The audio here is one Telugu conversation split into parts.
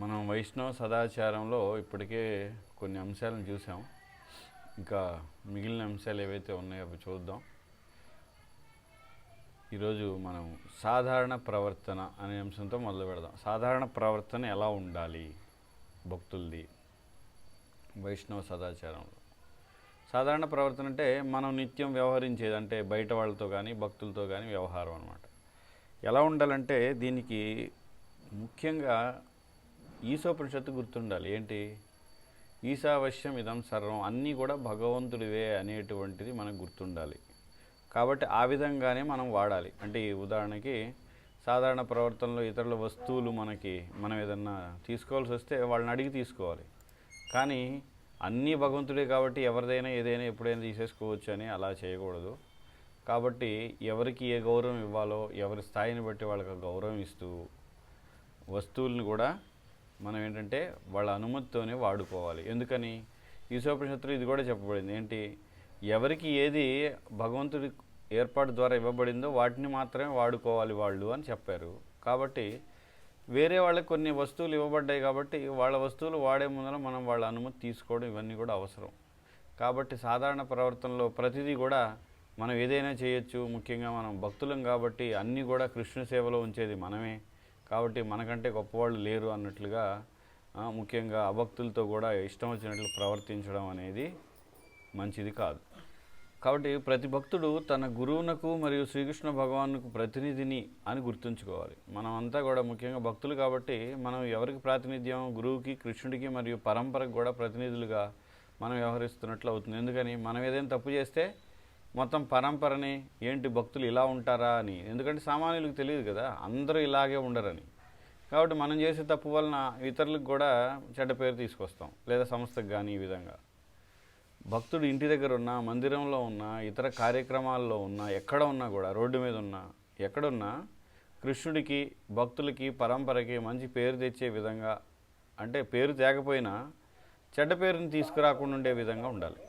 మనం వైష్ణవ సదాచారంలో ఇప్పటికే కొన్ని అంశాలను చూసాం. ఇంకా మిగిలిన అంశాలు ఏవైతే ఉన్నాయో అవి చూద్దాం. ఈరోజు మనం సాధారణ ప్రవర్తన అనే అంశంతో మొదలు పెడదాం. సాధారణ ప్రవర్తన ఎలా ఉండాలి భక్తులది వైష్ణవ సదాచారంలో? సాధారణ ప్రవర్తన అంటే మనం నిత్యం వ్యవహరించేది అంటే బయట వాళ్ళతో కానీ భక్తులతో కానీ వ్యవహారం అనమాట ఎలా ఉండాలంటే దీనికి ముఖ్యంగా ఈశోపనిషత్తు గుర్తుండాలి. ఏంటి? ఈశావశ్యం ఇదం సర్వం అన్నీ కూడా భగవంతుడివే అనేటువంటిది మనకు గుర్తుండాలి. కాబట్టి ఆ విధంగానే మనం వాడాలి. అంటే ఈ ఉదాహరణకి సాధారణ ప్రవర్తనలో ఇతరుల వస్తువులు మనకి మనం ఏదన్నా తీసుకోవాల్సి వస్తే వాళ్ళని అడిగి తీసుకోవాలి. కానీ అన్నీ భగవంతుడే కాబట్టి ఎవరిదైనా ఏదైనా ఎప్పుడైనా తీసేసుకోవచ్చు అని అలా చేయకూడదు. కాబట్టి ఎవరికి ఏ గౌరవం ఇవ్వాలో ఎవరి స్థాయిని బట్టి వాళ్ళకి గౌరవం ఇస్తూ వస్తువులను కూడా మనం ఏంటంటే వాళ్ళ అనుమతితోనే వాడుకోవాలి. ఎందుకని? ఈశోపనిషత్తులు ఇది కూడా చెప్పబడింది. ఏంటి? ఎవరికి ఏది భగవంతుడి ఏర్పాటు ద్వారా ఇవ్వబడిందో వాటిని మాత్రమే వాడుకోవాలి వాళ్ళు అని చెప్పారు. కాబట్టి వేరే వాళ్ళకి కొన్ని వస్తువులు ఇవ్వబడ్డాయి కాబట్టి వాళ్ళ వస్తువులు వాడే ముందర మనం వాళ్ళ అనుమతి తీసుకోవడం ఇవన్నీ కూడా అవసరం. కాబట్టి సాధారణ ప్రవర్తనలో ప్రతిదీ కూడా మనం ఏదైనా చేయొచ్చు. ముఖ్యంగా మనం భక్తులం కాబట్టి అన్నీ కూడా కృష్ణ సేవలో ఉంచేది మనమే. కాబట్టి మనకంటే గొప్పవాళ్ళు లేరు అన్నట్లుగా ఆ, ముఖ్యంగా అభక్తులతో కూడా ఇష్టం వచ్చినట్లు ప్రవర్తించడం అనేది మంచిది కాదు. కాబట్టి ప్రతి భక్తుడు తన గురువునకు మరియు శ్రీకృష్ణ భగవానుకు ప్రతినిధిని అని గుర్తుంచుకోవాలి. మనం అంతా కూడా ముఖ్యంగా భక్తులు కాబట్టి మనం ఎవరికి ప్రాతినిధ్యం? గురువుకి కృష్ణుడికి మరియు పరంపరకు కూడా ప్రతినిధులుగా మనం వ్యవహరిస్తున్నట్లు అవుతుంది. ఎందుకని? మనం ఏదైనా తప్పు చేస్తే మొత్తం పరంపరని ఏంటి భక్తులు ఇలా ఉంటారా అని. ఎందుకంటే సామాన్యులకు తెలియదు కదా అందరూ ఇలాగే ఉండరని. కాబట్టి మనం చేసే తప్పు వలన ఇతరులకు కూడా చెడ్డ పేరు తీసుకొస్తాం లేదా సంస్థకు కానీ ఈ విధంగా. భక్తుడు ఇంటి దగ్గర ఉన్నా మందిరంలో ఉన్నా ఇతర కార్యక్రమాల్లో ఉన్నా ఎక్కడ ఉన్నా కూడా రోడ్డు మీద ఉన్నా ఎక్కడున్నా కృష్ణుడికి భక్తులకి పరంపరకి మంచి పేరు తెచ్చే విధంగా అంటే పేరు తేకపోయినా చెడ్డ పేరుని తీసుకురాకుండా ఉండే విధంగా ఉండాలి.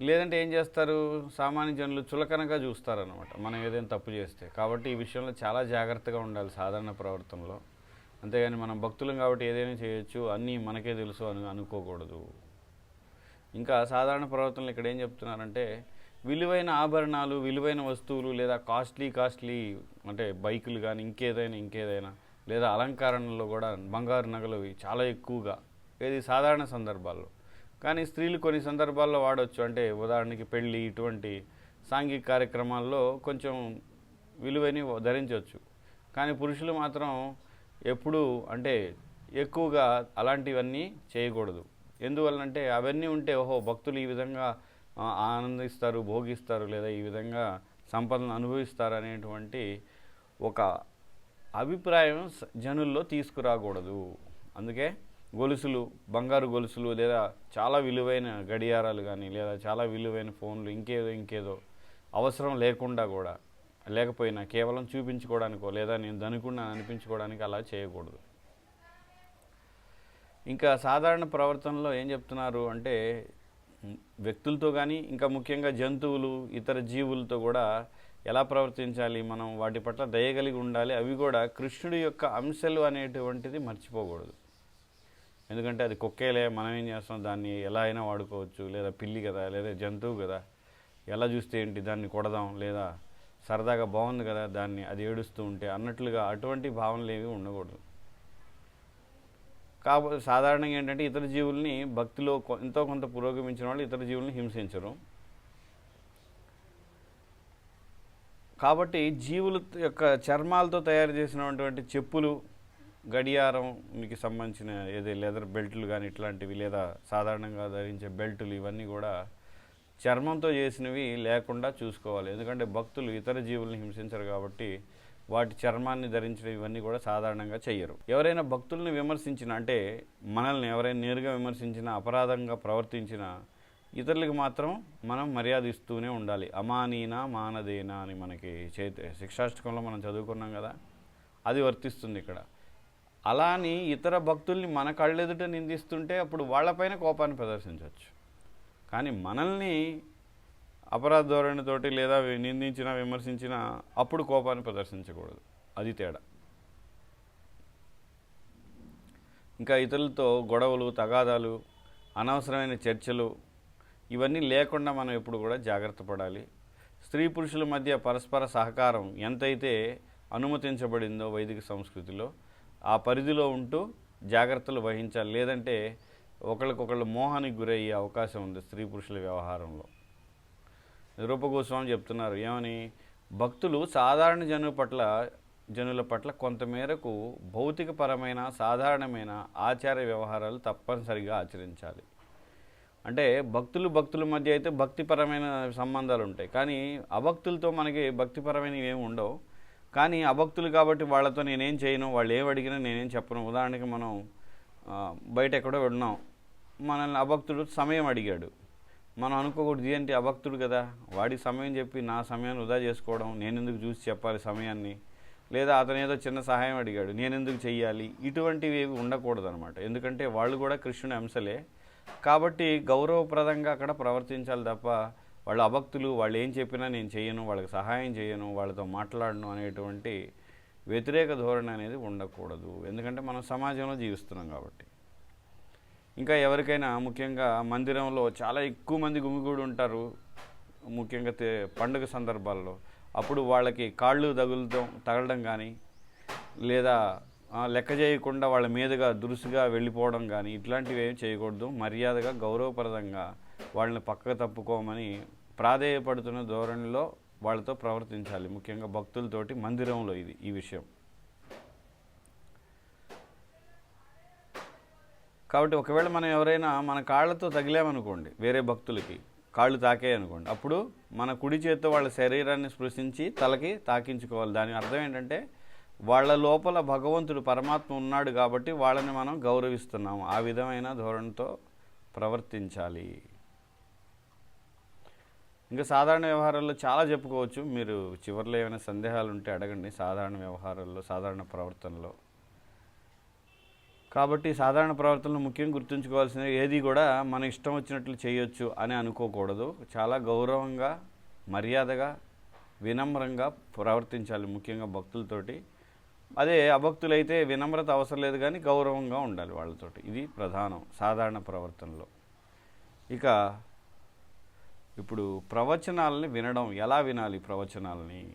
లేదంటే ఏం చేస్తారు? సామాన్య జనులు చులకనగా చూస్తారనమాట మనం ఏదైనా తప్పు చేస్తే. కాబట్టి ఈ విషయంలో చాలా జాగ్రత్తగా ఉండాలి సాధారణ ప్రవర్తనలో. అంతేగాని మనం భక్తులం కాబట్టి ఏదైనా చేయొచ్చు. అన్నీ మనకే తెలుసు అని అనుకోకూడదు. ఇంకా సాధారణ ప్రవర్తనలు ఇక్కడ ఏం చెప్తున్నారంటే విలువైన ఆభరణాలు విలువైన వస్తువులు లేదా కాస్ట్లీ కాస్ట్లీ అంటే బైకులు కానీ ఇంకేదైనా ఇంకేదైనా లేదా అలంకరణలో కూడా బంగారు నగలు చాలా ఎక్కువగా. ఏది సాధారణ సందర్భాల్లో. కానీ స్త్రీలు కొన్ని సందర్భాల్లో వాడవచ్చు అంటే ఉదాహరణకి పెళ్ళి ఇటువంటి సాంఘిక కార్యక్రమాల్లో కొంచెం విలువని ధరించవచ్చు కానీ పురుషులు మాత్రం ఎప్పుడూ అంటే ఎక్కువగా అలాంటివన్నీ చేయకూడదు. ఎందువల్లంటే అవన్నీ ఉంటే ఓహో భక్తులు ఈ విధంగా ఆనందిస్తారు భోగిస్తారు లేదా ఈ విధంగా సంపదను అనుభవిస్తారు అనేటువంటి ఒక అభిప్రాయం జనుల్లో తీసుకురాకూడదు. అందుకే గొలుసులు బంగారు గొలుసులు లేదా చాలా విలువైన గడియారాలు కానీ లేదా చాలా విలువైన ఫోన్లు ఇంకేదో ఇంకేదో అవసరం లేకుండా కూడా లేకపోయినా కేవలం చూపించుకోవడానికో లేదా నేను దనుకున్నాను అనిపించుకోవడానికి అలా చేయకూడదు. ఇంకా సాధారణ ప్రవర్తనలో ఏం చెప్తున్నారు అంటే వ్యక్తులతో కానీ ఇంకా ముఖ్యంగా జంతువులు ఇతర జీవులతో కూడా ఎలా ప్రవర్తించాలి మనం వాటి పట్ల దయగలిగి ఉండాలి అవి కూడా కృష్ణుడి యొక్క అంశాలు అనేటువంటిది మర్చిపోకూడదు. ఎందుకంటే అది కుక్కేలే మనం ఏం చేస్తాం? దాన్ని ఎలా అయినా వాడుకోవచ్చు. లేదా పిల్లి కదా లేదా జంతువు కదా ఎలా చూస్తే ఏంటి? దాన్ని కొడదాం లేదా సరదాగా బాగుంది కదా దాన్ని అది ఏడుస్తూ ఉంటే అన్నట్లుగా అటువంటి భావనలు ఏవి ఉండకూడదు. కాబట్టి సాధారణంగా ఏంటంటే ఇతర జీవుల్ని భక్తిలో ఎంతో కొంత పురోగమించిన వాళ్ళు ఇతర జీవుల్ని హింసించరు. కాబట్టి జీవుల యొక్క చర్మాలతో తయారు చేసినటువంటి చెప్పులు గడియారంకి సంబంధించిన ఏదో లెదర్ బెల్ట్లు కానీ ఇట్లాంటివి లేదా సాధారణంగా ధరించే బెల్టులు ఇవన్నీ కూడా చర్మంతో చేసినవి లేకుండా చూసుకోవాలి. ఎందుకంటే భక్తులు ఇతర జీవుల్ని హింసించరు కాబట్టి వాటి చర్మాన్ని ధరించడం ఇవన్నీ కూడా సాధారణంగా చెయ్యరు. ఎవరైనా భక్తుల్ని విమర్శించిన అంటే మనల్ని ఎవరైనా నేరుగా విమర్శించిన అపరాధంగా ప్రవర్తించిన ఇతరులకు మాత్రం మనం మర్యాద ఇస్తూనే ఉండాలి. అమానీనా మానదేనా అని మనకి చైత శిక్షాష్టకంలో మనం చదువుకున్నాం కదా అది వర్తిస్తుంది ఇక్కడ. అలా అని ఇతర భక్తుల్ని మన కళ్ళెదుట నిందిస్తుంటే అప్పుడు వాళ్ళపైన కోపాన్ని ప్రదర్శించవచ్చు. కానీ మనల్ని అపరాధ ధోరణితోటి లేదా నిందించినా విమర్శించినా అప్పుడు కోపాన్ని ప్రదర్శించకూడదు. అది తేడా. ఇంకా ఇతరులతో గొడవలు తగాదాలు అనవసరమైన చర్చలు ఇవన్నీ లేకుండా మనం ఎప్పుడు కూడా జాగ్రత్త పడాలి. స్త్రీ పురుషుల మధ్య పరస్పర సహకారం ఎంతైతే అనుమతించబడిందో వైదిక సంస్కృతిలో ఆ పరిధిలో ఉంటూ జాగ్రత్తలు వహించాలి. లేదంటే ఒకళ్ళకొకళ్ళు మోహానికి గురయ్యే అవకాశం ఉంది స్త్రీ పురుషుల వ్యవహారంలో. రూపగోస్వామి చెప్తున్నారు ఏమని? భక్తులు సాధారణ జనుల పట్ల జనుల పట్ల కొంతమేరకు భౌతికపరమైన సాధారణమైన ఆచార వ్యవహారాలు తప్పనిసరిగా ఆచరించాలి. అంటే భక్తులు భక్తుల మధ్య అయితే భక్తిపరమైన సంబంధాలు ఉంటాయి. కానీ అభక్తులతో మనకి భక్తిపరమైనవి ఏమి ఉండవు. కానీ అభక్తులు కాబట్టి వాళ్ళతో నేనేం చేయను వాళ్ళు ఏం అడిగినా నేనేం చెప్పను. ఉదాహరణకి మనం బయట ఎక్కడో ఉన్నాం. మనల్ని అభక్తుడు సమయం అడిగాడు. మనం అనుకోకూడదు ఏంటి అభక్తుడు కదా? వాడి సమయం చెప్పి నా సమయాన్ని వృధా చేసుకోవడం నేను ఎందుకు చూసి చెప్పాలి సమయాన్ని? లేదా అతను ఏదో చిన్న సహాయం అడిగాడు నేను ఎందుకు చెయ్యాలి? ఇటువంటివి ఏవి ఉండకూడదు అనమాట ఎందుకంటే వాళ్ళు కూడా కృష్ణుని అంశలే. కాబట్టి గౌరవప్రదంగా అక్కడ ప్రవర్తించాలి తప్ప వాళ్ళు అభక్తులు వాళ్ళు ఏం చెప్పినా నేను చేయను వాళ్ళకి సహాయం చేయను వాళ్ళతో మాట్లాడను అనేటువంటి వ్యతిరేక ధోరణి అనేది ఉండకూడదు. ఎందుకంటే మనం సమాజంలో జీవిస్తున్నాం కాబట్టి. ఇంకా ఎవరికైనా ముఖ్యంగా మందిరంలో చాలా ఎక్కువ మంది గుమిగూడి ఉంటారు ముఖ్యంగా పండుగ సందర్భాల్లో. అప్పుడు వాళ్ళకి కాళ్ళు తగులడం తగలడం కానీ లేదా లెక్క చేయకుండా వాళ్ళ మీదుగా దురుసుగా వెళ్ళిపోవడం కానీ ఇట్లాంటివి ఏం చేయకూడదు. మర్యాదగా గౌరవప్రదంగా వాళ్ళని పక్కకు తప్పుకోమని ప్రాధేయపడుతున్న ధోరణిలో వాళ్ళతో ప్రవర్తించాలి. ముఖ్యంగా భక్తులతోటి మందిరంలో ఇది ఈ విషయం. కాబట్టి ఒకవేళ మనం ఎవరైనా మన కాళ్ళతో తగిలామనుకోండి వేరే భక్తులకి కాళ్ళు తాకేయనుకోండి అప్పుడు మన కుడి చేత్తో వాళ్ళ శరీరాన్ని స్పృశించి తలకి తాకించుకోవాలి. దాని అర్థం ఏంటంటే వాళ్ళ లోపల భగవంతుడు పరమాత్మ ఉన్నాడు కాబట్టి వాళ్ళని మనం గౌరవిస్తున్నాము. ఆ విధమైన ధోరణితో ప్రవర్తించాలి. ఇంకా సాధారణ వ్యవహారాల్లో చాలా చెప్పుకోవచ్చు. మీరు చివరిలో ఏమైనా సందేహాలు ఉంటే అడగండి. సాధారణ వ్యవహారాల్లో సాధారణ ప్రవర్తనలో. కాబట్టి సాధారణ ప్రవర్తనలో ముఖ్యంగా గుర్తుంచుకోవాల్సిన ఏది కూడా మన ఇష్టం వచ్చినట్లు చేయొచ్చు అని అనుకోకూడదు. చాలా గౌరవంగా మర్యాదగా వినమ్రంగా ప్రవర్తించాలి ముఖ్యంగా భక్తులతోటి. అదే అభక్తులైతే వినమ్రత అవసరం లేదు కానీ గౌరవంగా ఉండాలి వాళ్ళతోటి. ఇది ప్రధానం సాధారణ ప్రవర్తనలో. ఇక ఇప్పుడు ప్రవచనాలని వినడం ఎలా వినాలి ప్రవచనాలని?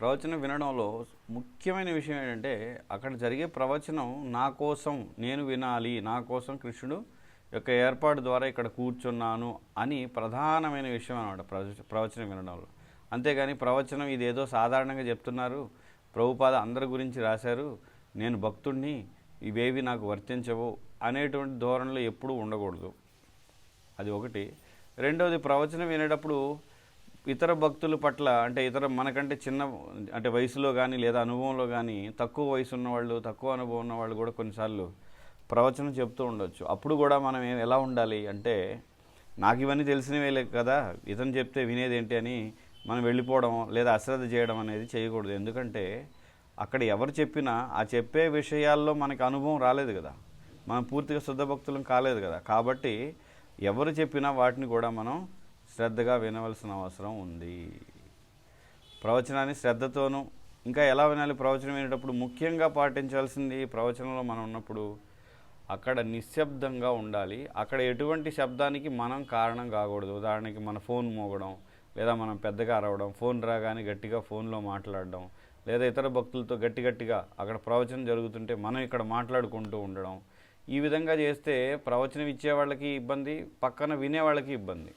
ప్రవచనం వినడంలో ముఖ్యమైన విషయం ఏంటంటే అక్కడ జరిగే ప్రవచనం నా కోసం నేను వినాలి నా కోసం కృష్ణుడు యొక్క ఏర్పాటు ద్వారా ఇక్కడ కూర్చున్నాను అని ప్రధానమైన విషయం అనమాట ప్రవచ- ప్రవచనం వినడంలో. అంతేగాని ప్రవచనం ఇదేదో సాధారణంగా చెప్తున్నారు. ప్రభుపాద అందరి గురించి రాశారు. నేను భక్తుడిని ఇవేవి నాకు వర్తించవు అనేటువంటి ధోరణిలో ఎప్పుడూ ఉండకూడదు. అది ఒకటి. రెండవది ప్రవచనం వినేటప్పుడు ఇతర భక్తుల పట్ల అంటే ఇతర మనకంటే చిన్న అంటే వయసులో కానీ లేదా అనుభవంలో కానీ తక్కువ వయసు ఉన్నవాళ్ళు తక్కువ అనుభవం ఉన్నవాళ్ళు కూడా కొన్నిసార్లు ప్రవచనం చెప్తూ ఉండొచ్చు. అప్పుడు కూడా మనం ఎలా ఉండాలి అంటే నాకు ఇవన్నీ తెలిసినవే కదా ఇతను చెప్తే వినేది ఏంటి అని మనం వెళ్ళిపోవడం లేదా అశ్రద్ధ చేయడం అనేది చేయకూడదు. ఎందుకంటే అక్కడ ఎవరు చెప్పినా ఆ చెప్పే విషయాల్లో మనకు అనుభవం రాలేదు కదా. మనం పూర్తిగా శుద్ధ భక్తులం కాలేదు కదా. కాబట్టి ఎవరు చెప్పినా వాటిని కూడా మనం శ్రద్ధగా వినవలసిన అవసరం ఉంది. ప్రవచనాన్ని శ్రద్ధతోనూ ఇంకా ఎలా వినాలి? ప్రవచనం వినేటప్పుడు ముఖ్యంగా పాటించాల్సింది ప్రవచనంలో మనం ఉన్నప్పుడు అక్కడ నిశ్శబ్దంగా ఉండాలి. అక్కడ ఎటువంటి శబ్దానికి మనం కారణం కాకూడదు. ఉదాహరణకి మన ఫోన్ మోగడం లేదా మనం పెద్దగా అరవడం ఫోన్ రాగానే గట్టిగా ఫోన్లో మాట్లాడడం లేదా ఇతర భక్తులతో గట్టి గట్టిగా అక్కడ ప్రవచనం జరుగుతుంటే మనం ఇక్కడ మాట్లాడుకుంటూ ఉండడం ఈ విధంగా చేస్తే ప్రవచనం ఇచ్చే వాళ్ళకి ఇబ్బంది పక్కన వినే వాళ్ళకి ఇబ్బంది.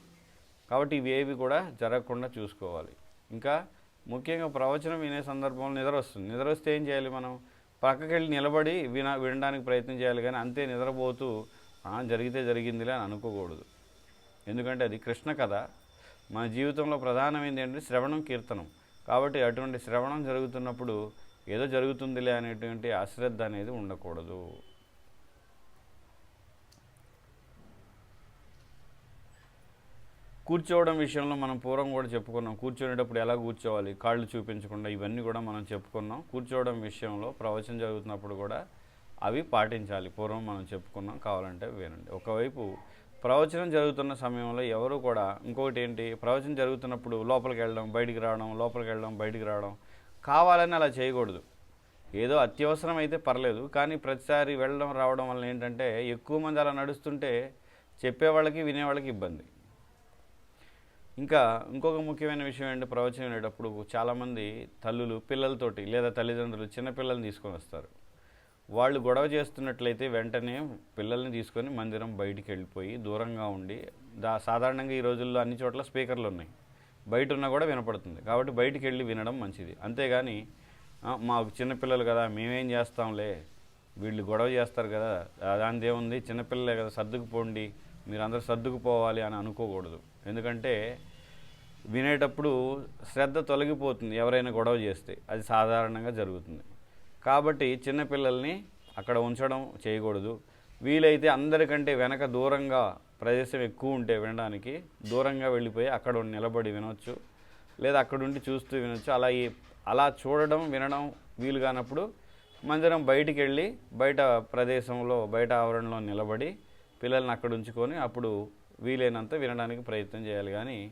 కాబట్టి ఇవేవి కూడా జరగకుండా చూసుకోవాలి. ఇంకా ముఖ్యంగా ప్రవచనం వినే సందర్భంలో నిద్ర వస్తుంది. నిద్ర వస్తే ఏం చేయాలి మనం? పక్కకి వెళ్ళి నిలబడి విన వినడానికి ప్రయత్నం చేయాలి కానీ అంతే నిద్రపోతూ "ఆ, జరిగితే జరిగిందిలే అని అనుకోకూడదు. ఎందుకంటే అది కృష్ణ కథ. మన జీవితంలో ప్రధానమైనది ఏంటంటే శ్రవణం కీర్తనం. కాబట్టి అటువంటి శ్రవణం జరుగుతున్నప్పుడు ఏదో జరుగుతుందిలే అనేటువంటి అశ్రద్ధ అనేది ఉండకూడదు. కూర్చోవడం విషయంలో మనం పూర్వం కూడా చెప్పుకున్నాం. కూర్చునేటప్పుడు ఎలా కూర్చోవాలి కాళ్ళు చూపించకుండా ఇవన్నీ కూడా మనం చెప్పుకున్నాం. కూర్చోవడం విషయంలో ప్రవచనం జరుగుతున్నప్పుడు కూడా అవి పాటించాలి. పూర్వం మనం చెప్పుకున్నాం కావాలంటే వినండి. ఒకవైపు ప్రవచనం జరుగుతున్న సమయంలో ఎవరు కూడా ఇంకొకటి ఏంటి ప్రవచనం జరుగుతున్నప్పుడు లోపలికి వెళ్ళడం బయటికి రావడం లోపలికి వెళ్ళడం బయటికి రావడం కావాలని అలా చేయకూడదు. ఏదో అత్యవసరం అయితే పర్లేదు కానీ ప్రతిసారి వెళ్ళడం రావడం వల్ల ఏంటంటే ఎక్కువ మంది అలా నడుస్తుంటే చెప్పేవాళ్ళకి వినేవాళ్ళకి ఇబ్బంది. ఇంకా ఇంకొక ముఖ్యమైన విషయం ఏంటంటే ప్రవచనం వినేటప్పుడు చాలామంది తల్లులు పిల్లలతోటి లేదా తల్లిదండ్రులు చిన్నపిల్లల్ని తీసుకొని వస్తారు. వాళ్ళు గొడవ చేస్తున్నట్లయితే వెంటనే పిల్లల్ని తీసుకొని మందిరం బయటికి వెళ్ళిపోయి దూరంగా ఉండి దా సాధారణంగా ఈ రోజుల్లో అన్ని చోట్ల స్పీకర్లు ఉన్నాయి. బయట ఉన్నా కూడా వినపడుతుంది. కాబట్టి బయటికి వెళ్ళి వినడం మంచిది. అంతేగాని మాకు చిన్నపిల్లలు కదా మేమేం చేస్తాంలే వీళ్ళు గొడవ చేస్తారు కదా దాని ఏముంది చిన్నపిల్లలే కదా సర్దుకుపోండి మీరందరూ సర్దుకుపోవాలి అని అనుకోకూడదు. ఎందుకంటే వినేటప్పుడు శ్రద్ధ తొలగిపోతుంది ఎవరైనా గొడవ చేస్తే. అది సాధారణంగా జరుగుతుంది. కాబట్టి చిన్నపిల్లల్ని అక్కడ ఉంచడం చేయకూడదు. వీలైతే అందరికంటే వెనక దూరంగా ప్రదేశం ఎక్కువ ఉంటే వినడానికి దూరంగా వెళ్ళిపోయి అక్కడ నిలబడి వినొచ్చు. లేదా అక్కడుండి చూస్తూ వినొచ్చు. అలా ఈ అలా చూడడం వినడం వీలు కానప్పుడు మందిరం బయటికి వెళ్ళి బయట ప్రదేశంలో బయట ఆవరణలో నిలబడి పిల్లల్ని అక్కడ ఉంచుకొని అప్పుడు వీలైనంత వినడానికి ప్రయత్నం చేయాలి. కానీ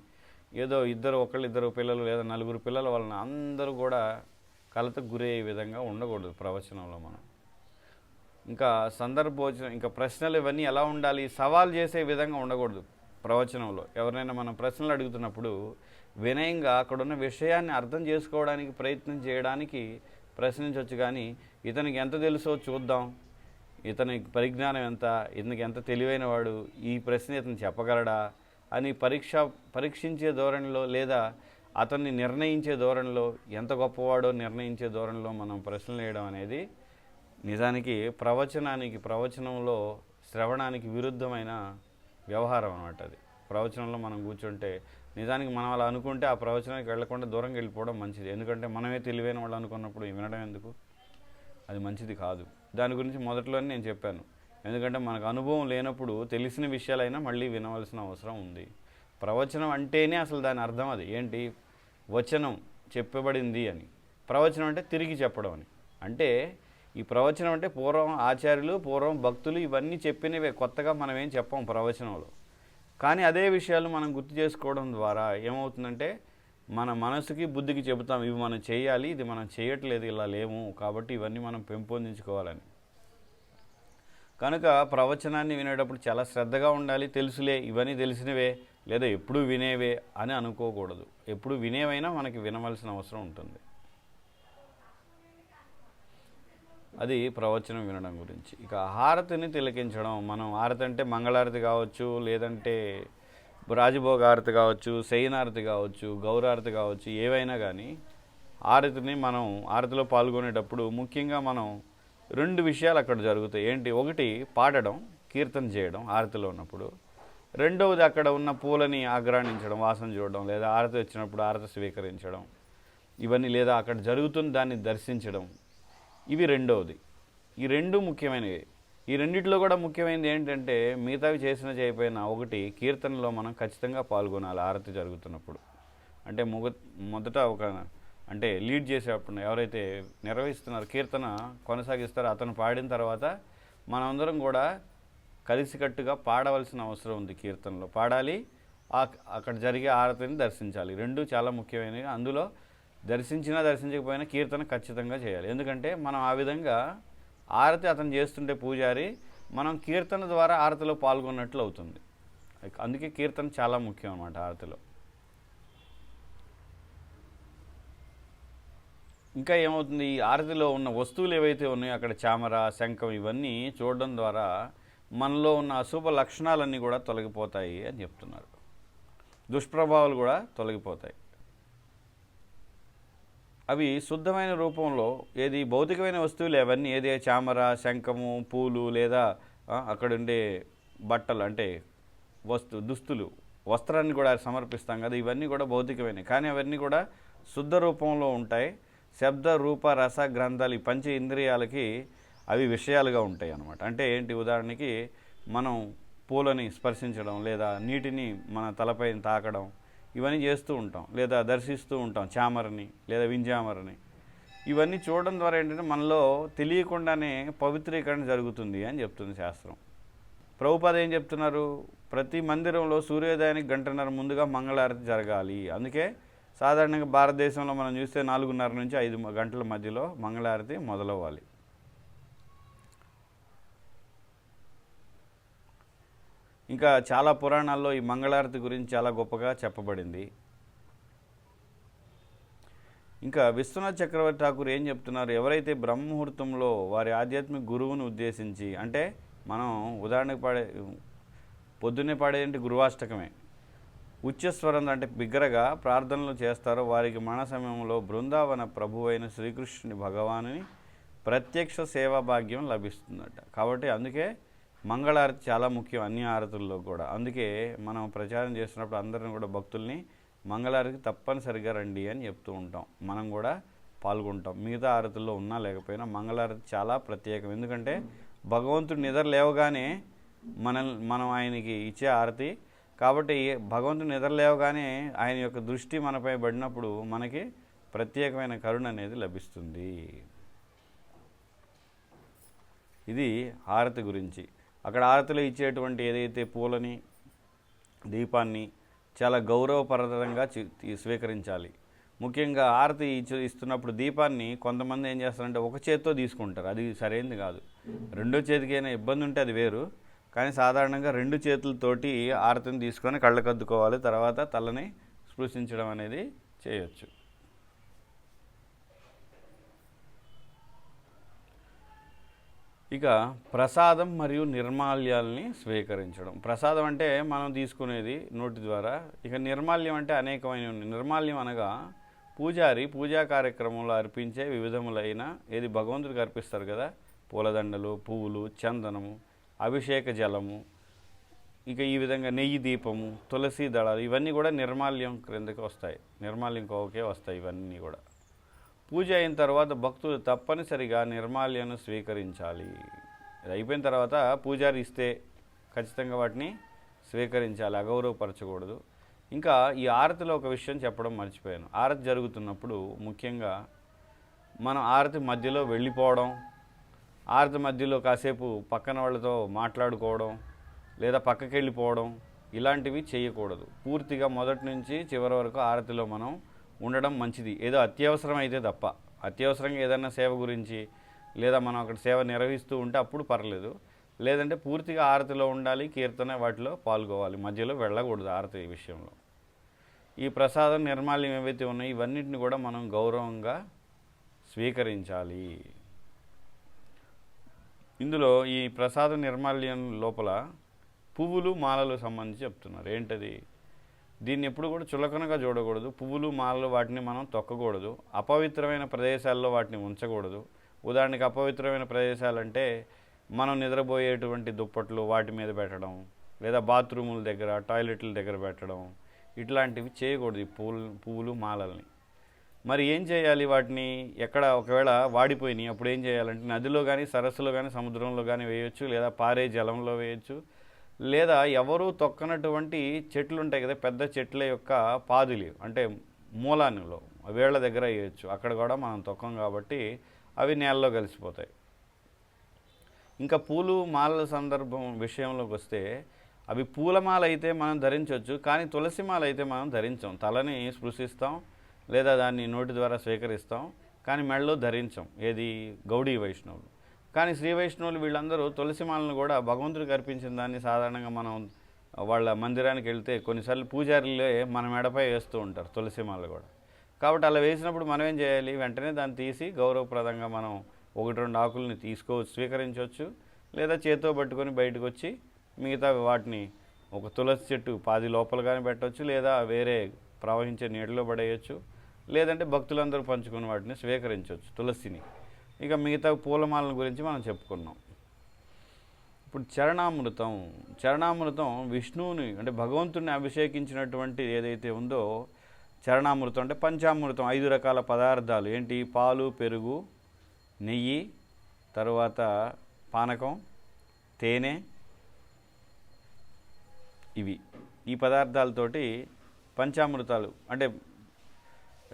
ఏదో ఇద్దరు ఒకళ్ళిద్దరు పిల్లలు లేదా నలుగురు పిల్లల వలన అందరూ కూడా కలతకు గురయ్యే విధంగా ఉండకూడదు ప్రవచనంలో మనం. ఇంకా సందర్భోచనం ఇంకా ప్రశ్నలు ఇవన్నీ ఎలా ఉండాలి సవాల్ చేసే విధంగా ఉండకూడదు ప్రవచనంలో. ఎవరైనా మనం ప్రశ్నలు అడుగుతున్నప్పుడు వినయంగా అక్కడున్న విషయాన్ని అర్థం చేసుకోవడానికి ప్రయత్నం చేయడానికి ప్రశ్నించవచ్చు కానీ ఇతనికి ఎంత తెలుసో చూద్దాం ఇతని పరిజ్ఞానం ఎంత ఇతనికి ఎంత తెలివైన వాడు ఈ ప్రశ్న ఇతను చెప్పగలడా అని పరీక్ష పరీక్షించే ధోరణిలో లేదా అతన్ని నిర్ణయించే ధోరణిలో ఎంత గొప్పవాడో నిర్ణయించే ధోరణిలో మనం ప్రశ్నలు వేయడం అనేది నిజానికి ప్రవచనానికి ప్రవచనంలో శ్రవణానికి విరుద్ధమైన వ్యవహారం అనమాట అది. ప్రవచనంలో మనం కూర్చుంటే నిజానికి మనం అలా అనుకుంటే ఆ ప్రవచనానికి వెళ్ళకుండా దూరంగా వెళ్ళిపోవడం మంచిది. ఎందుకంటే మనమే తెలివైన వాళ్ళు అనుకున్నప్పుడు వినడం ఎందుకు? అది మంచిది కాదు. దాని గురించి మొదట్లోనే నేను చెప్పాను. ఎందుకంటే మనకు అనుభవం లేనప్పుడు తెలిసిన విషయాలైనా మళ్ళీ వినవలసిన అవసరం ఉంది. ప్రవచనం అంటేనే అసలు దాని అర్థం అది. ఏంటి? వచనం చెప్పబడింది అని. ప్రవచనం అంటే తిరిగి చెప్పడం అని. అంటే ఈ ప్రవచనం అంటే పూర్వం ఆచార్యులు పూర్వం భక్తులు ఇవన్నీ చెప్పినవే. కొత్తగా మనం ఏం చెప్పాం ప్రవచనంలో. కానీ అదే విషయాలు మనం గుర్తు చేసుకోవడం ద్వారా ఏమవుతుందంటే మన మనసుకి బుద్ధికి చెబుతాం ఇవి మనం చేయాలి ఇది మనం చేయట్లేదు ఇలా లేము కాబట్టి ఇవన్నీ మనం పెంపొందించుకోవాలని. కనుక ప్రవచనాన్ని వినేటప్పుడు చాలా శ్రద్ధగా ఉండాలి. తెలుసులే ఇవన్నీ తెలిసినవే లేదా ఎప్పుడు వినేవే అని అనుకోకూడదు. ఎప్పుడు వినేవైనా మనకి వినవలసిన అవసరం ఉంటుంది. అది ప్రవచనం వినడం గురించి. ఇక హారతిని తిలకించడం మనం హారతి అంటే మంగళారతి కావచ్చు లేదంటే రాజభోగ హారతి కావచ్చు శయనారతి కావచ్చు గౌరారతి కావచ్చు ఏవైనా కానీ హారతిని మనం హారతిలో పాల్గొనేటప్పుడు ముఖ్యంగా మనం రెండు విషయాలు అక్కడ జరుగుతాయి. ఏంటి? ఒకటి పాడడం కీర్తన చేయడం ఆరతిలో ఉన్నప్పుడు. రెండవది అక్కడ ఉన్న పూలని ఆగ్రాణించడం వాసన చూడడం లేదా ఆరతి వచ్చినప్పుడు ఆరతి స్వీకరించడం. ఇవన్నీ లేదా అక్కడ జరుగుతున్న దాన్ని దర్శించడం. ఇవి రెండవది. ఈ రెండు ముఖ్యమైనవి. ఈ రెండిట్లో కూడా ముఖ్యమైనది ఏంటంటే మిగతావి చేసిన చేయపోయిన ఒకటి కీర్తనలో మనం ఖచ్చితంగా పాల్గొనాలి ఆరతి జరుగుతున్నప్పుడు. అంటే మొగ మొదట ఒక అంటే లీడ్ చేసేటప్పుడు ఎవరైతే నిర్వహిస్తున్నారు కీర్తన కొనసాగిస్తారో అతను పాడిన తర్వాత మనమందరం కూడా కలిసికట్టుగా పాడవలసిన అవసరం ఉంది కీర్తనలో. పాడాలి అక్కడ జరిగే ఆరతిని దర్శించాలి. రెండు చాలా ముఖ్యమైనవి. అందులో దర్శించినా దర్శించకపోయినా కీర్తన ఖచ్చితంగా చేయాలి. ఎందుకంటే మనం ఆ విధంగా ఆరతి అతను చేస్తుంటే పూజారి మనం కీర్తన ద్వారా ఆరతిలో పాల్గొన్నట్లు అవుతుంది. అందుకే కీర్తన చాలా ముఖ్యం అన్నమాట ఆరతిలో. ఇంకా ఏమవుతుంది? ఈ ఆరతిలో ఉన్న వస్తువులు ఏవైతే ఉన్నాయో అక్కడ చామర శంఖం ఇవన్నీ చూడడం ద్వారా మనలో ఉన్న అశుభ లక్షణాలన్నీ కూడా తొలగిపోతాయి అని చెప్తున్నారు. దుష్ప్రభావాలు కూడా తొలగిపోతాయి. అవి శుద్ధమైన రూపంలో ఏది భౌతికమైన వస్తువులు అవన్నీ ఏది చామర శంఖము పూలు లేదా అక్కడ ఉండే బట్టలు అంటే వస్తు దుస్తులు వస్త్రాన్ని కూడా సమర్పిస్తాం కదా ఇవన్నీ కూడా భౌతికమైనవి. కానీ అవన్నీ కూడా శుద్ధ రూపంలో ఉంటాయి. శబ్ద రూప రస గ్రంథాలు ఈ పంచ ఇంద్రియాలకి అవి విషయాలుగా ఉంటాయి అన్నమాట అంటే ఏంటి? ఉదాహరణకి మనం పూలని స్పర్శించడం లేదా నీటిని మన తలపై తాకడం ఇవన్నీ చేస్తూ ఉంటాం. లేదా దర్శిస్తూ ఉంటాం చామరని లేదా వింజామరని. ఇవన్నీ చూడడం ద్వారా ఏంటంటే మనలో తెలియకుండానే పవిత్రీకరణ జరుగుతుంది అని చెప్తుంది శాస్త్రం. ప్రభుపాద ఏం చెప్తున్నారు? ప్రతి మందిరంలో సూర్యోదయానికి గంటన్నర ముందుగా మంగళారతి జరగాలి. అందుకే సాధారణంగా భారతదేశంలో మనం చూస్తే నాలుగున్నర నుంచి ఐదు గంటల మధ్యలో మంగళారతి మొదలవ్వాలి. ఇంకా చాలా పురాణాల్లో ఈ మంగళారతి గురించి చాలా గొప్పగా చెప్పబడింది. ఇంకా విశ్వనాథ్ చక్రవర్తి ఠాకూర్ ఏం చెప్తున్నారు? ఎవరైతే బ్రహ్మముహూర్తంలో వారి ఆధ్యాత్మిక గురువును ఉద్దేశించి అంటే మనం ఉదాహరణకు పాడే పొద్దున్నే పాడేదంటే గురువాష్టకమే. ఉచ్చస్వరం అంటే బిగ్గరగా ప్రార్థనలు చేస్తారో వారికి మరణ సమయంలో బృందావన ప్రభువైన శ్రీకృష్ణుని భగవానుని ప్రత్యక్ష సేవా భాగ్యం లభిస్తుందట. కాబట్టి అందుకే మంగళారతి చాలా ముఖ్యం అన్ని ఆరతుల్లో కూడా. అందుకే మనం ప్రచారం చేస్తున్నప్పుడు అందరిని కూడా భక్తుల్ని మంగళారతికి తప్పనిసరిగా రండి అని చెప్తూ ఉంటాం. మనం కూడా పాల్గొంటాం. మిగతా ఆరతుల్లో ఉన్నా లేకపోయినా మంగళారతి చాలా ప్రత్యేకం. ఎందుకంటే భగవంతుడు నిద్ర లేవగానే మన మనం ఆయనకి ఇచ్చే ఆరతి కాబట్టి భగవంతుడు నిద్రలేవగానే ఆయన యొక్క దృష్టి మనపై పడినప్పుడు మనకి ప్రత్యేకమైన కరుణ అనేది లభిస్తుంది. ఇది హారతి గురించి. అక్కడ హారతిలో ఇచ్చేటువంటి ఏదైతే పూలని దీపాన్ని చాలా గౌరవప్రదంగా స్వీకరించాలి. ముఖ్యంగా హారతి ఇస్తున్నప్పుడు దీపాన్ని కొంతమంది ఏం చేస్తారంటే ఒక చేత్తో తీసుకుంటారు. అది సరైనది కాదు. రెండో చేతికైనా ఇబ్బంది ఉంటే అది వేరు. కానీ సాధారణంగా రెండు చేతులతోటి ఆరతిని తీసుకొని కళ్ళకద్దుకోవాలి. తర్వాత తలని స్పృశించడం అనేది చేయొచ్చు. ఇక ప్రసాదం మరియు నిర్మాల్యాల్ని స్వీకరించడం. ప్రసాదం అంటే మనం తీసుకునేది నోటి ద్వారా. ఇక నిర్మాల్యం అంటే అనేకమైన ఉన్నాయి. నిర్మాల్యం అనగా పూజారి పూజా కార్యక్రమంలో అర్పించే వివిధములైన ఏది భగవంతుడికి అర్పిస్తారు కదా? పూలదండలు పువ్వులు చందనము అభిషేక జలము ఇక ఈ విధంగా నెయ్యి దీపము తులసి దళాలు ఇవన్నీ కూడా నిర్మాల్యం క్రిందకి వస్తాయి. నిర్మాల్యం కోకే వస్తాయి ఇవన్నీ కూడా. పూజ అయిన తర్వాత భక్తులు తప్పనిసరిగా నిర్మాల్యాన్ని స్వీకరించాలి. ఇది అయిపోయిన తర్వాత పూజారి ఇస్తే ఖచ్చితంగా వాటిని స్వీకరించాలి అగౌరవపరచకూడదు. ఇంకా ఈ ఆరతిలో ఒక విషయం చెప్పడం మర్చిపోయాను. ఆరతి జరుగుతున్నప్పుడు ముఖ్యంగా మనం ఆరతి మధ్యలో వెళ్ళిపోవడం ఆరతి మధ్యలో కాసేపు పక్కన వాళ్ళతో మాట్లాడుకోవడం లేదా పక్కకి వెళ్ళిపోవడం ఇలాంటివి చేయకూడదు. పూర్తిగా మొదటి నుంచి చివరి వరకు ఆరతిలో మనం ఉండడం మంచిది. ఏదో అత్యవసరం అయితే తప్ప. అత్యవసరంగా ఏదైనా సేవ గురించి లేదా మనం అక్కడ సేవ నిర్వహిస్తూ ఉంటే అప్పుడు పర్లేదు. లేదంటే పూర్తిగా ఆరతిలో ఉండాలి కీర్తన వాటిలో పాల్గొవాలి. మధ్యలో వెళ్ళకూడదు ఆరతి విషయంలో. ఈ ప్రసాదం నిర్మాల్యం ఏవైతే ఉన్నాయో ఇవన్నిటిని కూడా మనం గౌరవంగా స్వీకరించాలి. ఇందులో ఈ ప్రసాద నిర్మాల్యం లోపల పువ్వులు మాలలు సంబంధించి చెప్తున్నారు. ఏంటది? దీన్ని ఎప్పుడు కూడా చులకనగా చూడకూడదు. పువ్వులు మాలలు వాటిని మనం తొక్కకూడదు. అపవిత్రమైన ప్రదేశాల్లో వాటిని ఉంచకూడదు. ఉదాహరణకి అపవిత్రమైన ప్రదేశాలంటే మనం నిద్రపోయేటువంటి దుప్పట్లు వాటి మీద పెట్టడం లేదా బాత్రూముల దగ్గర టాయిలెట్ల దగ్గర పెట్టడం ఇట్లాంటివి చేయకూడదు ఈ పువ్వులు పువ్వులు మాలల్ని. మరి ఏం చేయాలి వాటిని? ఎక్కడ ఒకవేళ వాడిపోయినాయి అప్పుడు ఏం చేయాలంటే నదిలో కానీ సరస్సులో కానీ సముద్రంలో కానీ వేయొచ్చు లేదా పారే జలంలో వేయొచ్చు లేదా ఎవరు తొక్కనటువంటి చెట్లు ఉంటాయి కదా పెద్ద చెట్ల యొక్క పాదులు అంటే మూలానిలో వేళ్ళ దగ్గర వేయొచ్చు. అక్కడ కూడా మనం తొక్కం కాబట్టి అవి నేలలో కలిసిపోతాయి. ఇంకా పూలు మాలల సందర్భం విషయంలోకి వస్తే అవి పూలమాల అయితే మనం ధరించవచ్చు కానీ తులసి మాల అయితే మనం ధరించాం. తలని స్పృశిస్తాం లేదా దాన్ని నోటి ద్వారా స్వీకరిస్తాం కానీ మెడలో ధరించాం. ఏది? గౌడీ వైష్ణవులు. కానీ శ్రీ వైష్ణవులు వీళ్ళందరూ తులసిమాలను కూడా భగవంతుడికి అర్పించిన దాన్ని సాధారణంగా మనం వాళ్ళ మందిరానికి వెళ్తే కొన్నిసార్లు పూజారులే మన మెడపై వేస్తూ ఉంటారు తులసిమాల కూడా. కాబట్టి అలా వేసినప్పుడు మనం ఏం చేయాలి? వెంటనే దాన్ని తీసి గౌరవప్రదంగా మనం ఒకటి రెండు ఆకుల్ని తీసుకోవచ్చు స్వీకరించవచ్చు లేదా చేతితో పట్టుకొని బయటకు వచ్చి మిగతా వాటిని ఒక తులసి చెట్టు పాది లోపల కానీ పెట్టవచ్చు లేదా వేరే ప్రవహించే నీటిలో పడేయచ్చు. లేదంటే భక్తులందరూ పంచుకున్న వాటిని స్వీకరించవచ్చు తులసిని. ఇక మిగతా పూలమాలల గురించి మనం చెప్పుకున్నాం. ఇప్పుడు చరణామృతం చరణామృతం విష్ణువుని అంటే భగవంతుని అభిషేకించినటువంటి ఏదైతే ఉందో చరణామృతం అంటే పంచామృతం ఐదు రకాల పదార్థాలు. ఏంటి? పాలు పెరుగు నెయ్యి తరువాత పానకం తేనె ఇవి. ఈ పదార్థాలతోటి పంచామృతాలు అంటే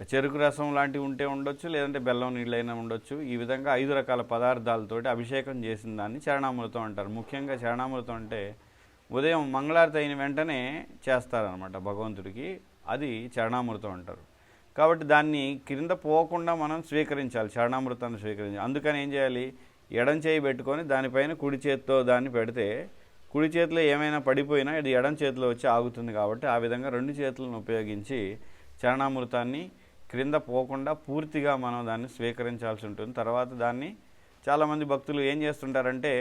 చెరుకు రసం లాంటివి ఉంటే ఉండొచ్చు లేదంటే బెల్లం నీళ్ళైనా ఉండొచ్చు. ఈ విధంగా ఐదు రకాల పదార్థాలతోటి అభిషేకం చేసిన దాన్ని చరణామృతం అంటారు. ముఖ్యంగా చరణామృతం అంటే ఉదయం మంగళారతి అయిన వెంటనే చేస్తారనమాట భగవంతుడికి. అది చరణామృతం అంటారు. కాబట్టి దాన్ని క్రింద పోకుండా మనం స్వీకరించాలి చరణామృతాన్ని స్వీకరించాలి. అందుకని ఏం చేయాలి? ఎడం చేయి పెట్టుకొని దానిపైన కుడి చేతితో దాన్ని పెడితే కుడి చేతిలో ఏమైనా పడిపోయినా ఇది ఎడం చేతిలో వచ్చి ఆగుతుంది కాబట్టి ఆ విధంగా రెండు చేతులను ఉపయోగించి చరణామృతాన్ని క్రింద పోకుండా పూర్తిగా మనం దాన్ని స్వీకరించాల్సి ఉంటుంది. తర్వాత దాన్ని చాలామంది భక్తులు ఏం చేస్తుంటారంటే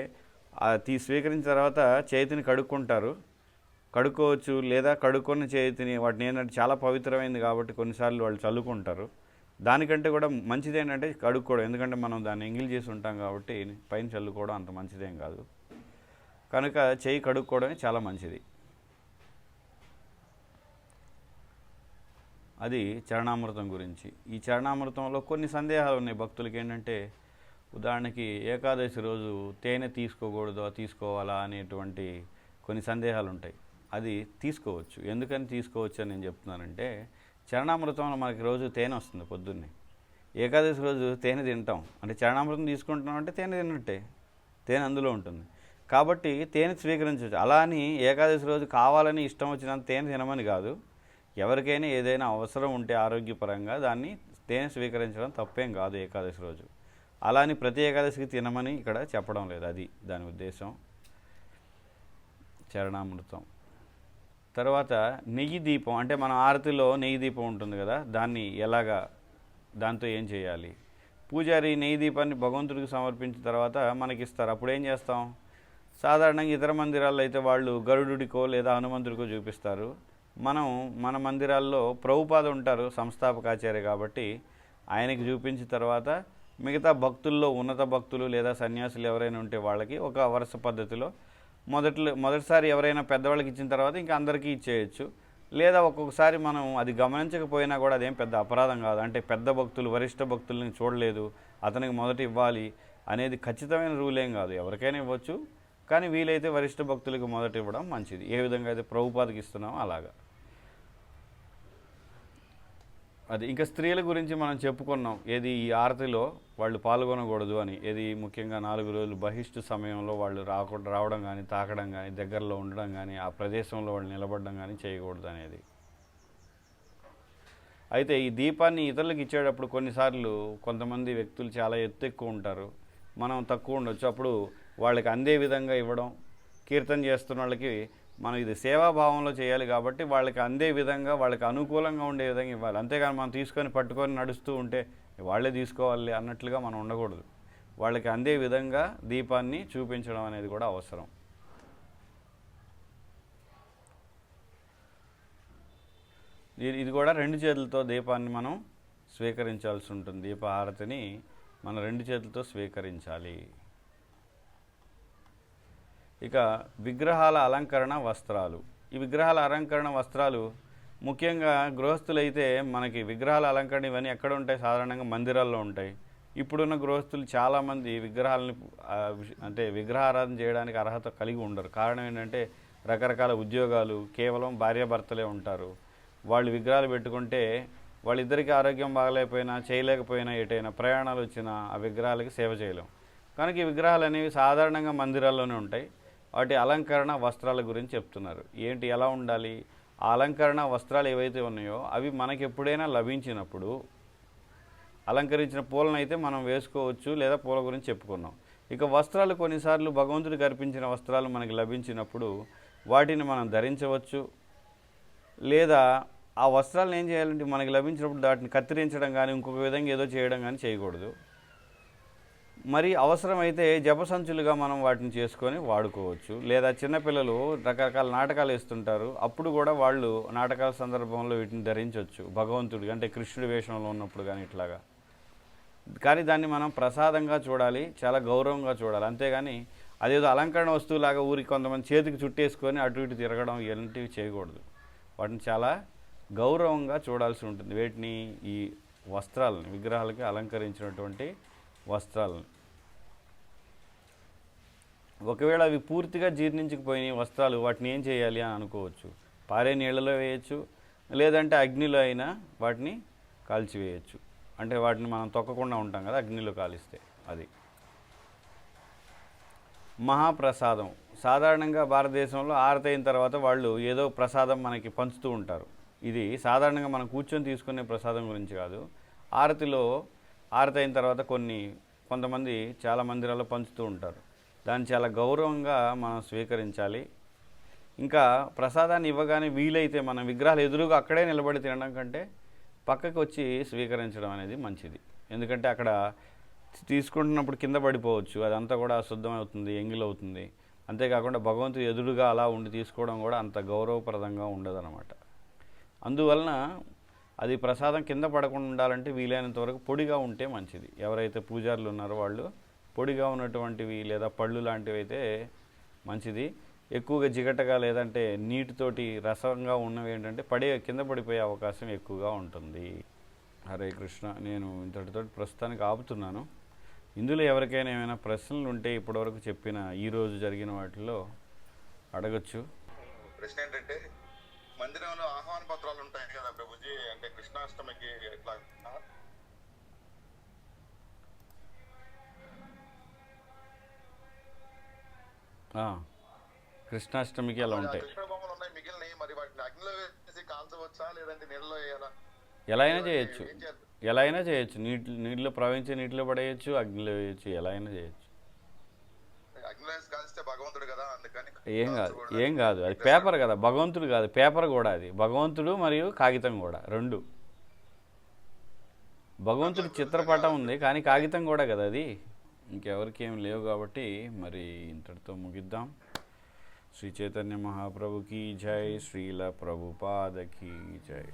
తీ స్వీకరించిన తర్వాత చేతిని కడుక్కుంటారు. కడుక్కోవచ్చు లేదా కడుక్కున్న చేతిని వాటిని ఏంటంటే చాలా పవిత్రమైంది కాబట్టి కొన్నిసార్లు వాళ్ళు చల్లుకుంటారు. దానికంటే కూడా మంచిది ఏంటంటే కడుక్కోవడం. ఎందుకంటే మనం దాన్ని ఎంగిల్ చేసి ఉంటాం కాబట్టి పైన చల్లుకోవడం అంత మంచిదేం కాదు. కనుక చేయి కడుక్కోవడమే చాలా మంచిది. అది చరణామృతం గురించి. ఈ చరణామృతంలో కొన్ని సందేహాలు ఉన్నాయి భక్తులకి ఏంటంటే ఉదాహరణకి ఏకాదశి రోజు తేనె తీసుకోకూడదు తీసుకోవాలా అనేటువంటి కొన్ని సందేహాలు ఉంటాయి. అది తీసుకోవచ్చు. ఎందుకని తీసుకోవచ్చు అని నేను చెప్తున్నానంటే చరణామృతంలో మనకి రోజు తేనె వస్తుంది పొద్దున్నే. ఏకాదశి రోజు తేనె తింటాం. అంటే చరణామృతం తీసుకుంటున్నాం అంటే తేనె తిన్నట్టే. తేనె అందులో ఉంటుంది. కాబట్టి తేనె స్వీకరించవచ్చు. అలా అని ఏకాదశి రోజు కావాలని ఇష్టం వచ్చినంత తేనె తినమని కాదు. ఎవరికైనా ఏదైనా అవసరం ఉంటే ఆరోగ్యపరంగా దాన్ని తేనె స్వీకరించడం తప్పేం కాదు ఏకాదశి రోజు. అలా అని ప్రతి ఏకాదశికి తినమని ఇక్కడ చెప్పడం లేదు. అది దాని ఉద్దేశం. చరణామృతం. తర్వాత నెయ్యి దీపం అంటే మన ఆరతిలో నెయ్యి దీపం ఉంటుంది కదా దాన్ని ఎలాగా దాంతో ఏం చేయాలి? పూజారి నెయ్యి దీపాన్ని భగవంతుడికి సమర్పించిన తర్వాత మనకి ఇస్తారు అప్పుడు ఏం చేస్తాం? సాధారణంగా ఇతర మందిరాల్లో అయితే వాళ్ళు గరుడుడికో లేదా హనుమంతుడికో చూపిస్తారు. మనం మన మందిరాల్లో ప్రభుపాద ఉంటారు సంస్థాపకాచార్య కాబట్టి ఆయనకి చూపించిన తర్వాత మిగతా భక్తుల్లో ఉన్నత భక్తులు లేదా సన్యాసులు ఎవరైనా ఉంటే వాళ్ళకి ఒక వరుస పద్ధతిలో మొదట్లో మొదటిసారి ఎవరైనా పెద్దవాళ్ళకి ఇచ్చిన తర్వాత ఇంకా అందరికీ ఇచ్చేయచ్చు. లేదా ఒక్కొక్కసారి మనం అది గమనించకపోయినా కూడా అదేం పెద్ద అపరాధం కాదు. అంటే పెద్ద భక్తులు వరిష్ఠ భక్తుల్ని చూడలేదు అతనికి మొదట ఇవ్వాలి అనేది ఖచ్చితమైన రూల్ ఏం కాదు. ఎవరికైనా ఇవ్వచ్చు. కానీ వీలైతే వరిష్ఠ భక్తులకు మొదట ఇవ్వడం మంచిది. ఏ విధంగా అయితే ప్రభుపాదకి ఇస్తున్నామో అలాగా. అది ఇంకా స్త్రీల గురించి మనం చెప్పుకున్నాం. ఏది ఈ ఆరతిలో వాళ్ళు పాల్గొనకూడదు అని ఏది ముఖ్యంగా నాలుగు రోజులు బహిష్టు సమయంలో వాళ్ళు రాకుండా రావడం కానీ తాకడం కానీ దగ్గరలో ఉండడం కానీ ఆ ప్రదేశంలో వాళ్ళు నిలబడడం కానీ చేయకూడదు అనేది. అయితే ఈ దీపాన్ని ఇతరులకు ఇచ్చేటప్పుడు కొన్నిసార్లు కొంతమంది వ్యక్తులు చాలా ఎత్తు ఎక్కువ ఉంటారు. మనం తక్కువ ఉండొచ్చు. అప్పుడు వాళ్ళకి అందే విధంగా ఇవ్వడం కీర్తన చేస్తున్న వాళ్ళకి మనం ఇది సేవాభావంలో చేయాలి కాబట్టి వాళ్ళకి అందే విధంగా వాళ్ళకి అనుకూలంగా ఉండే విధంగా ఇవ్వాలి. అంతేగాని మనం తీసుకొని పట్టుకొని నడుస్తూ ఉంటే వాళ్ళే తీసుకోవాలి అన్నట్లుగా మనం ఉండకూడదు. వాళ్ళకి అందే విధంగా దీపాన్ని చూపించడం అనేది కూడా అవసరం. ఇది ఇది కూడా రెండు చేతులతో దీపాన్ని మనం స్వీకరించాల్సి ఉంటుంది. దీపహారతిని మనం రెండు చేతులతో స్వీకరించాలి. ఇక విగ్రహాల అలంకరణ వస్త్రాలు. ఈ విగ్రహాల అలంకరణ వస్త్రాలు ముఖ్యంగా గృహస్థులైతే మనకి విగ్రహాల అలంకరణ ఇవన్నీ ఎక్కడ ఉంటాయి? సాధారణంగా మందిరాల్లో ఉంటాయి. ఇప్పుడున్న గృహస్థులు చాలామంది విగ్రహాలని అంటే విగ్రహారాధన చేయడానికి అర్హత కలిగి ఉండరు. కారణం ఏంటంటే రకరకాల ఉద్యోగాలు కేవలం భార్యాభర్తలే ఉంటారు. వాళ్ళు విగ్రహాలు పెట్టుకుంటే వాళ్ళిద్దరికీ ఆరోగ్యం బాగలేకపోయినా చేయలేకపోయినా ఎటైనా ప్రయాణాలు వచ్చినా ఆ విగ్రహాలకి సేవ చేయలేం. కనుక ఈ విగ్రహాలు అనేవి సాధారణంగా మందిరాల్లోనే ఉంటాయి. వాటి అలంకరణ వస్త్రాల గురించి చెప్తున్నారు. ఏంటి ఎలా ఉండాలి? ఆ అలంకరణ వస్త్రాలు ఏవైతే ఉన్నాయో అవి మనకి ఎప్పుడైనా లభించినప్పుడు అలంకరించిన పూలను అయితే మనం వేసుకోవచ్చు లేదా పూల గురించి చెప్పుకున్నాం. ఇక వస్త్రాలు కొన్నిసార్లు భగవంతుడికి అర్పించిన వస్త్రాలు మనకి లభించినప్పుడు వాటిని మనం ధరించవచ్చు. లేదా ఆ వస్త్రాలను ఏం చేయాలంటే మనకి లభించినప్పుడు వాటిని కత్తిరించడం కానీ ఇంకొక విధంగా ఏదో చేయడం కానీ చేయకూడదు. మరి అవసరమైతే జపసంచులుగా మనం వాటిని చేసుకొని వాడుకోవచ్చు. లేదా చిన్నపిల్లలు రకరకాల నాటకాలు వేస్తుంటారు. అప్పుడు కూడా వాళ్ళు నాటకాల సందర్భంలో వీటిని ధరించవచ్చు భగవంతుడు అంటే కృష్ణుడి వేషంలో ఉన్నప్పుడు కానీ ఇట్లాగా. కానీ దాన్ని మనం ప్రసాదంగా చూడాలి చాలా గౌరవంగా చూడాలి. అంతేగాని అదేదో అలంకరణ వస్తువులాగా ఊరికి కొంతమంది చేతికి చుట్టేసుకొని అటు ఇటు తిరగడం ఇలాంటివి చేయకూడదు. వాటిని చాలా గౌరవంగా చూడాల్సి ఉంటుంది. వీటిని ఈ వస్త్రాలని విగ్రహాలకి అలంకరించినటువంటి వస్త్రాలను. ఒకవేళ అవి పూర్తిగా జీర్ణించకపోయిన వస్త్రాలు వాటిని ఏం చేయాలి అని అనుకోవచ్చు. పారే నీళ్ళలో వేయచ్చు లేదంటే అగ్నిలో అయినా వాటిని కాల్చివేయచ్చు. అంటే వాటిని మనం తొక్కకుండా ఉంటాం కదా అగ్నిలో కాలిస్తే అది. మహాప్రసాదం. సాధారణంగా భారతదేశంలో ఆరతైన తర్వాత వాళ్ళు ఏదో ప్రసాదం మనకి పంచుతూ ఉంటారు. ఇది సాధారణంగా మనం కూర్చొని తీసుకునే ప్రసాదం గురించి కాదు. ఆరతిలో ఆరతైన తర్వాత కొన్ని కొంతమంది చాలా మందిరాల్లో పంచుతూ ఉంటారు. దాన్ని చాలా గౌరవంగా మనం స్వీకరించాలి. ఇంకా ప్రసాదాన్ని ఇవ్వగానే వీలైతే మన విగ్రహాలు ఎదురుగా అక్కడే నిలబడి తినడం కంటే పక్కకు వచ్చి స్వీకరించడం అనేది మంచిది. ఎందుకంటే అక్కడ తీసుకుంటున్నప్పుడు కింద పడిపోవచ్చు. అదంతా కూడా శుద్ధమవుతుంది ఎంగిలవుతుంది. అంతేకాకుండా భగవంతుడు ఎదురుగా అలా ఉండి తీసుకోవడం కూడా అంత గౌరవప్రదంగా ఉండదన్నమాట. అందువలన అది ప్రసాదం కింద పడకుండా ఉండాలంటే వీలైనంత వరకు పొడిగా ఉంటే మంచిది. ఎవరైతే పూజారులు ఉన్నారో వాళ్ళు పొడిగా ఉన్నటువంటివి లేదా పళ్ళు లాంటివి అయితే మంచిది. ఎక్కువగా జిగటగా లేదంటే నీటితోటి రసంగా ఉన్నవి ఏంటంటే పడే కింద పడిపోయే అవకాశం ఎక్కువగా ఉంటుంది. హరే కృష్ణ. నేను ఇంతటితో ప్రస్తుతానికి ఆపుతున్నాను. ఇందులో ఎవరికైనా ఏమైనా ప్రశ్నలు ఉంటే ఇప్పటివరకు చెప్పిన ఈరోజు జరిగిన వాటిలో అడగచ్చు. ప్రశ్న ఏంటంటే మందిరంలో ఆహ్వాన పత్రాలు ఉంటాయి కదా ప్రభుజీ? అంటే కృష్ణాష్టమికి ఎట్లా? కృష్ణాష్టమికి అలా ఉంటాయి. కృష్ణ బొమ్మలు ఉన్నాయి మిగిలినవి మరి వాటిని అగ్నిలో వేసి కాల్చవచ్చా లేదంటే నీళ్ళలో వేయాలా? ఎలా అయినా చేయొచ్చు. ఏం ఎలా అయినా చేయొచ్చు. నీటి నీటిలో ప్రవహించే నీటిలో పడేయచ్చు అగ్నిలో వేయచ్చు ఎలా అయినా చేయొచ్చు. అగ్నిలో వేసి కాల్స్తే భగవంతుడు కదా అందుకని ఏం కాదు కాల్చకూడదు. ఏం కాదు. అది పేపర్ కదా భగవంతుడు కాదు పేపర్ కూడా అది. భగవంతుడు మరియు కాగితం కూడా రెండు. భగవంతుడి చిత్రపటం ఉంది కానీ కాగితం కూడా కదా అది. ఇంకెవరికి ఏం లేవు కాబట్టి మరి ఇంతటితో ముగిద్దాం. శ్రీ చైతన్య మహాప్రభుకి జై శ్రీల ప్రభుపాదకి జై.